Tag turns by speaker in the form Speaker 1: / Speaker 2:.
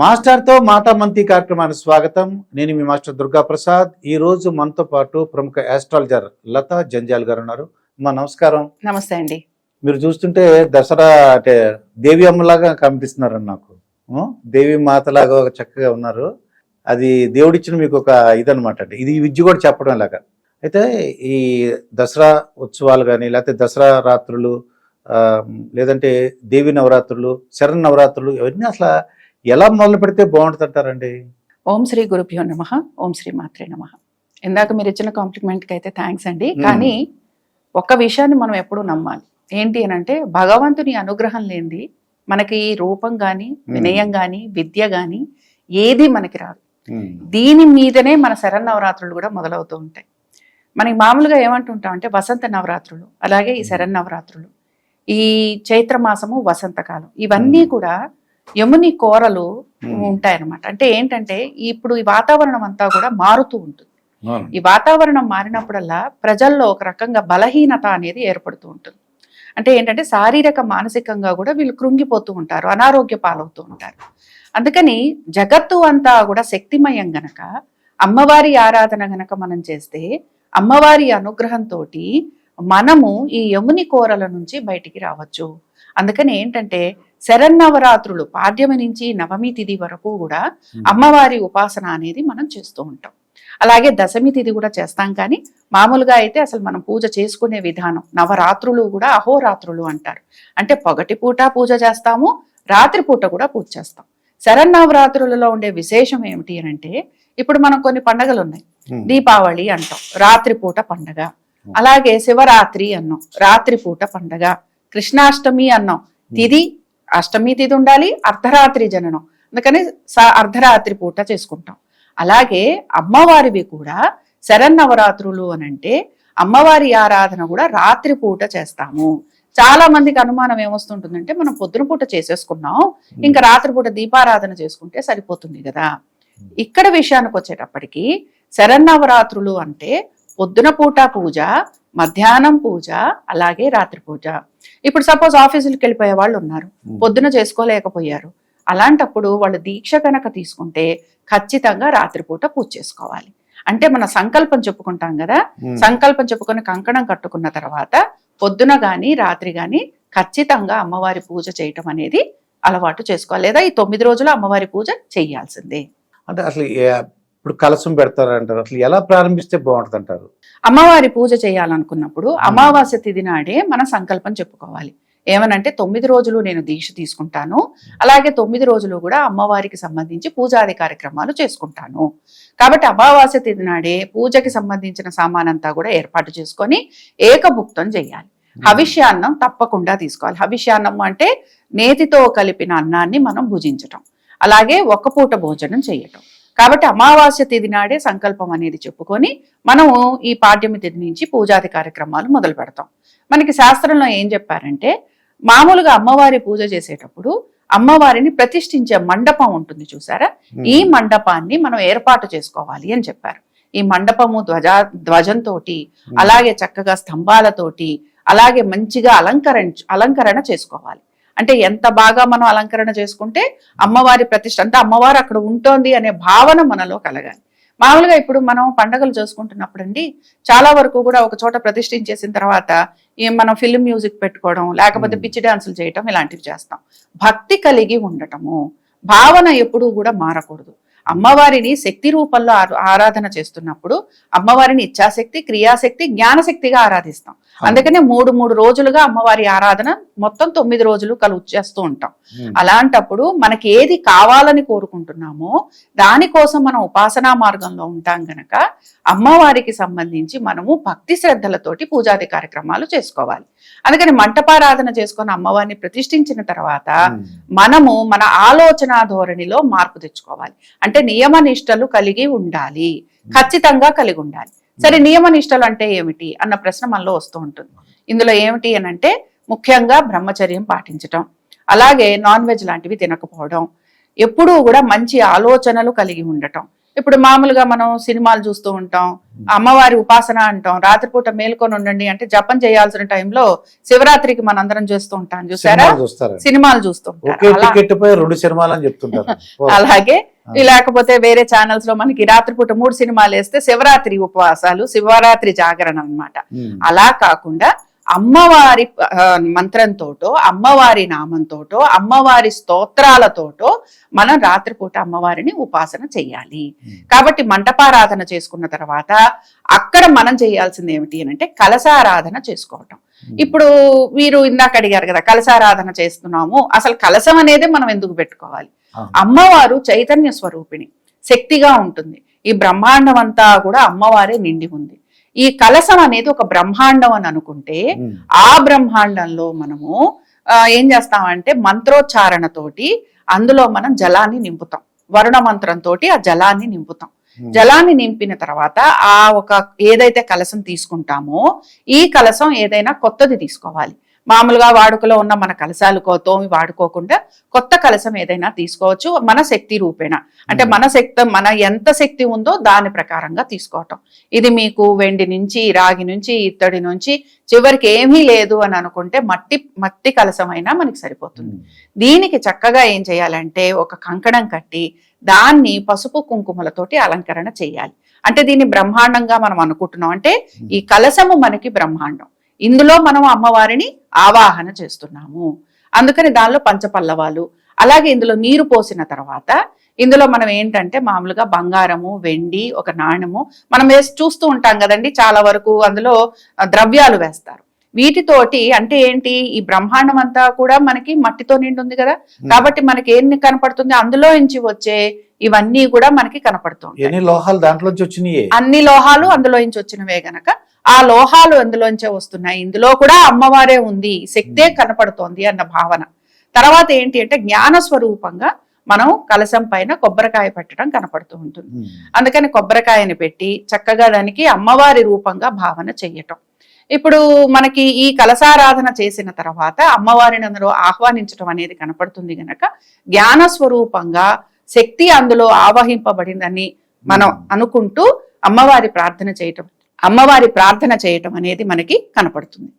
Speaker 1: మాస్టర్తో మాట మంతి కార్యక్రమానికి స్వాగతం. నేను మీ మాస్టర్ దుర్గా ప్రసాద్ ఈ రోజు మనతో పాటు ప్రముఖ ఆస్ట్రాలజర్ లతా జంజాల్ గారు ఉన్నారు. మా నమస్కారం.
Speaker 2: నమస్తే అండి.
Speaker 1: మీరు చూస్తుంటే దసరా అంటే దేవి అమ్మలాగా కనిపిస్తున్నారు నాకు? దేవి మాతలాగా ఒక చక్కగా ఉన్నారు. అది దేవుడిచ్చిన మీకు ఒక ఇదనమాట అండి. ఇది విద్య కూడా చెప్పడం లాగా. అయితే ఈ దసరా ఉత్సవాలు కానీ లేకపోతే దసరా రాత్రులు లేదంటే దేవి నవరాత్రులు శరణ్ నవరాత్రులు ఇవన్నీ అసలు ఎలా మొదలు పెడితే బాగుంటుంది అంటారండి
Speaker 2: ఓం శ్రీ గురుభ్యో నమ ఓం శ్రీ మాత్రే నమ. ఇందాక మీరు ఇచ్చిన కాంప్లిమెంట్కి అయితే థ్యాంక్స్ అండి. కానీ ఒక్క విషయాన్ని మనం ఎప్పుడు నమ్మాలి. ఏంటి అని అంటే భగవంతుని అనుగ్రహం లేనిది మనకి రూపం గాని వినయం గాని విద్య గాని ఏది మనకి రాదు. దీని మీదనే మన శరన్నవరాత్రులు కూడా మొదలవుతూ ఉంటాయి. మనకి మామూలుగా ఏమంటుంటాం అంటే వసంత నవరాత్రులు అలాగే ఈ శరన్నవరాత్రులు. ఈ చైత్ర మాసము వసంతకాలం. ఇవన్నీ. కూడా యముని కోరలు. ఉంటాయన్నమాట. అంటే ఏంటంటే ఇప్పుడు ఈ వాతావరణం అంతా కూడా మారుతూ ఉంటుంది. ఈ వాతావరణం మారినప్పుడల్లా ప్రజల్లో ఒక రకంగా బలహీనత అనేది ఏర్పడుతూ ఉంటుంది. అంటే ఏంటంటే శారీరక మానసికంగా కూడా వీళ్ళు కృంగిపోతూ ఉంటారు అనారోగ్య పాలవుతూ ఉంటారు. అందుకని జగత్తు అంతా కూడా శక్తిమయం గనక అమ్మవారి ఆరాధన గనక మనం చేస్తే అమ్మవారి అనుగ్రహంతో మనము ఈ యముని కోరల నుంచి బయటికి రావచ్చు. అందుకని ఏంటంటే శరన్నవరాత్రులు పాడ్యమి నుంచి నవమి తిథి వరకు కూడా అమ్మవారి ఉపాసన అనేది మనం చేస్తూ ఉంటాం. అలాగే దశమి తిథి కూడా చేస్తాం కానీ మామూలుగా అయితే అసలు మనం పూజ చేసుకునే విధానం నవరాత్రులు కూడా అహోరాత్రులు అంటారు. అంటే పొగటి పూట పూజ చేస్తాము రాత్రి పూట కూడా పూజ చేస్తాం. శరన్నవరాత్రులలో ఉండే విశేషం ఏమిటి అని అంటే ఇప్పుడు మనం కొన్ని పండగలు ఉన్నాయి. దీపావళి అంటాం రాత్రిపూట పండగ. అలాగే శివరాత్రి అన్నాం రాత్రిపూట పండగ. కృష్ణాష్టమి అన్నాం. తిది అష్టమి తిది ఉండాలి అర్ధరాత్రి జననం. అందుకని స- అర్ధరాత్రి పూట చేసుకుంటాం. అలాగే అమ్మవారివి కూడా శరన్నవరాత్రులు అని అంటే అమ్మవారి ఆరాధన కూడా రాత్రి పూట చేస్తాము. చాలా మందికి అనుమానం ఏమొస్తుంటుందంటే మనం పొద్దున పూట చేసేసుకున్నాం ఇంకా రాత్రిపూట దీపారాధన చేసుకుంటే సరిపోతుంది కదా. ఇక్కడ విషయానికి వచ్చేటప్పటికి శరన్నవరాత్రులు అంటే పొద్దున పూట పూజ మధ్యాహ్నం పూజ అలాగే రాత్రి పూజ. ఇప్పుడు సపోజ్ ఆఫీసులకు వెళ్ళిపోయే వాళ్ళు ఉన్నారు. పొద్దున చేసుకోలేకపోయారు. అలాంటప్పుడు వాళ్ళు దీక్ష కనుక తీసుకుంటే ఖచ్చితంగా రాత్రిపూట పూజ చేసుకోవాలి. అంటే మన సంకల్పం చెప్పుకుంటాం కదా. సంకల్పం చెప్పుకొని కంకణం కట్టుకున్న తర్వాత పొద్దున గాని రాత్రి గాని ఖచ్చితంగా అమ్మవారి పూజ చేయటం అనేది అలవాటు చేసుకోవాలి. లేదా ఈ తొమ్మిది రోజులు అమ్మవారి పూజ చేయాల్సిందే.
Speaker 1: అంటే అసలు ఇప్పుడు కలసం పెడతారు అంటారు అసలు ఎలా ప్రారంభిస్తే బాగుంటుంది అంటారు
Speaker 2: అమ్మవారి పూజ చేయాలనుకున్నప్పుడు అమావాస్య తిథి నాడే మన సంకల్పం చెప్పుకోవాలి. ఏమనంటే తొమ్మిది రోజులు నేను దీక్ష తీసుకుంటాను. అలాగే తొమ్మిది రోజులు కూడా అమ్మవారికి సంబంధించి పూజాది కార్యక్రమాలు చేసుకుంటాను. కాబట్టి అమావాస్య తిథి నాడే పూజకి సంబంధించిన సామానంతా కూడా ఏర్పాటు చేసుకొని ఏకభుక్తం చేయాలి. హవిష్యాన్నం తప్పకుండా తీసుకోవాలి. హవిష్యాన్నం అంటే నేతితో కలిపిన అన్నాన్ని మనం భుజించటం. అలాగే ఒక్క పూట భోజనం చేయటం. కాబట్టి అమావాస్య తిథి నాడే సంకల్పం అనేది చెప్పుకొని మనము ఈ పాడ్యమి తిథి నుంచి పూజాది కార్యక్రమాలు మొదలు పెడతాం. మనకి శాస్త్రంలో ఏం చెప్పారంటే మామూలుగా అమ్మవారి పూజ చేసేటప్పుడు అమ్మవారిని ప్రతిష్ఠించే మండపం ఉంటుంది చూసారా? ఈ మండపాన్ని మనం ఏర్పాటు చేసుకోవాలి అని చెప్పారు. ఈ మండపము ధ్వజ ధ్వజంతోటి అలాగే చక్కగా స్తంభాలతోటి అలాగే మంచిగా అలంకరణ అలంకరణ చేసుకోవాలి. అంటే ఎంత బాగా మనం అలంకరణ చేసుకుంటే అమ్మవారి ప్రతిష్ట అంటే అమ్మవారు అక్కడ ఉంటోంది అనే భావన మనలో కలగాలి. మామూలుగా ఇప్పుడు మనం పండగలు చేసుకుంటున్నప్పుడు అండి చాలా వరకు కూడా ఒక చోట ప్రతిష్ఠించేసిన తర్వాత మనం ఫిల్మ్ మ్యూజిక్ పెట్టుకోవడం లేకపోతే. పిచ్చి డాన్సులు చేయటం ఇలాంటివి చేస్తాం. భక్తి కలిగి ఉండటము భావన ఎప్పుడూ కూడా మారకూడదు. అమ్మవారిని శక్తి రూపంలో ఆరా- ఆరాధన చేస్తున్నప్పుడు అమ్మవారిని ఇచ్ఛాశక్తి క్రియాశక్తి జ్ఞానశక్తిగా ఆరాధిస్తాం. అందుకనే మూడు మూడు రోజులుగా అమ్మవారి ఆరాధన మొత్తం తొమ్మిది రోజులు కలుగు చేస్తూ ఉంటాం. అలాంటప్పుడు మనకి ఏది కావాలని కోరుకుంటున్నామో దానికోసం మనం ఉపాసనా మార్గంలో ఉంటాం గనక అమ్మవారికి సంబంధించి మనము భక్తి శ్రద్ధలతోటి పూజాది కార్యక్రమాలు చేసుకోవాలి. అందుకని మంటపారాధన చేసుకొని అమ్మవారిని ప్రతిష్ఠించిన తర్వాత. మనము మన ఆలోచన ధోరణిలో మార్పు తెచ్చుకోవాలి. అంటే నియమ నిష్టలు కలిగి ఉండాలి. ఖచ్చితంగా కలిగి ఉండాలి. సరే నియమ నిష్టలు అంటే ఏమిటి? అన్న ప్రశ్న మనలో వస్తూ ఉంటుంది. ఇందులో ఏమిటి అని అంటే ముఖ్యంగా బ్రహ్మచర్యం పాటించటం అలాగే నాన్ వెజ్ లాంటివి తినకపోవడం ఎప్పుడూ కూడా మంచి ఆలోచనలు కలిగి ఉండటం. ఇప్పుడు మామూలుగా మనం సినిమాలు చూస్తూ ఉంటాం అమ్మవారి ఉపాసన అంటాం రాత్రిపూట మేల్కొని ఉండండి అంటే జపం చేయాల్సిన టైంలో శివరాత్రికి మనందరం చేస్తూ ఉంటాం చూసారా?
Speaker 1: సినిమాలు
Speaker 2: చూస్తూ అలాగే. లేకపోతే వేరే ఛానల్స్లో మనకి రాత్రిపూట మూడు సినిమాలు వేస్తే శివరాత్రి ఉపవాసాలు శివరాత్రి జాగరణ అన్నమాట.
Speaker 1: ఉమ్,
Speaker 2: అలా కాకుండా అమ్మవారి మంత్రంతోటో అమ్మవారి నామంతోటో అమ్మవారి స్తోత్రాలతోటో మనం రాత్రిపూట అమ్మవారిని ఉపాసన చెయ్యాలి.
Speaker 1: ఉమ్,
Speaker 2: కాబట్టి మంటపారాధన చేసుకున్న తర్వాత అక్కడ మనం చేయాల్సింది ఏమిటి అని అంటే కలశారాధన చేసుకోవటం. ఇప్పుడు మీరు ఇందాక అడిగారు కదా కలశారాధన చేస్తున్నాము. అసలు కలశం అనేది మనం ఎందుకు పెట్టుకోవాలి. అమ్మవారు చైతన్య స్వరూపిణి శక్తిగా ఉంటుంది. ఈ బ్రహ్మాండం అంతా కూడా అమ్మవారే నిండి ఉంది. ఈ కలశం అనేది ఒక బ్రహ్మాండం అని అనుకుంటే ఆ బ్రహ్మాండంలో మనము ఏం చేస్తామంటే మంత్రోచ్చారణతోటి అందులో మనం జలాన్ని నింపుతాం. వరుణ మంత్రంతో ఆ జలాన్ని నింపుతాం. జలాన్ని నింపిన తర్వాత ఆ ఒక ఏదైతే కలసం తీసుకుంటామో ఈ కలసం ఏదైనా కొత్తది తీసుకోవాలి. మామూలుగా వాడుకలో ఉన్న మన కలసాలు తోమి వాడుకోకుండా కొత్త కలసం ఏదైనా తీసుకోవచ్చు మన శక్తి రూపేణ. అంటే మన శక్తి మన ఎంత శక్తి ఉందో దాని ప్రకారంగా తీసుకోవటం. ఇది మీకు వెండి నుంచి రాగి నుంచి ఇత్తడి నుంచి చివరికి ఏమీ లేదు అని అనుకుంటే మట్టి మట్టి కలసమైనా మనకి సరిపోతుంది. దీనికి చక్కగా ఏం చేయాలంటే ఒక కంకణం కట్టి దాన్ని పసుపు కుంకుమలతోటి అలంకరణ చేయాలి. అంటే దీన్ని బ్రహ్మాండంగా మనం అనుకుంటున్నాం. అంటే ఈ కలశము మనకి బ్రహ్మాండం. ఇందులో మనం అమ్మవారిని ఆవాహన చేస్తున్నాము. అందుకని దానిలో పంచపల్లవాలు అలాగే ఇందులో నీరు పోసిన తర్వాత ఇందులో మనం ఏంటంటే మామూలుగా బంగారము వెండి ఒక నాణ్యము మనం వేసి చూస్తూ ఉంటాం కదండి చాలా వరకు అందులో ద్రవ్యాలు వేస్తారు. వీటితోటి అంటే ఏంటి? ఈ బ్రహ్మాండం అంతా కూడా మనకి మట్టితో నిండి ఉంది కదా కాబట్టి మనకి ఏం కనపడుతుంది? అందులో నుంచి వచ్చే ఇవన్నీ కూడా మనకి కనపడుతుంది
Speaker 1: ఎన్ని లోహాలు
Speaker 2: అన్ని లోహాలు అందులో నుంచి వచ్చినవే గనక ఆ లోహాలు అందులోంచే వస్తున్నాయి. ఇందులో కూడా అమ్మవారే ఉంది. శక్తే కనపడుతోంది అన్న భావన. తర్వాత ఏంటి అంటే జ్ఞాన స్వరూపంగా మనం కలశం పైన కొబ్బరికాయ పెట్టడం కనపడుతూ ఉంటుంది. అందుకని కొబ్బరికాయని పెట్టి చక్కగా దానికి అమ్మవారి రూపంగా భావన చెయ్యటం. ఇప్పుడు మనకి ఈ కలసారాధన చేసిన తర్వాత అమ్మవారిని అందులో ఆహ్వానించడం అనేది కనపడుతుంది గనక జ్ఞాన స్వరూపంగా శక్తి అందులో ఆవహింపబడిందని మనం అనుకుంటూ అమ్మవారి ప్రార్థన చేయటం. అమ్మవారి ప్రార్థన చేయటం అనేది మనకి కనపడుతుంది.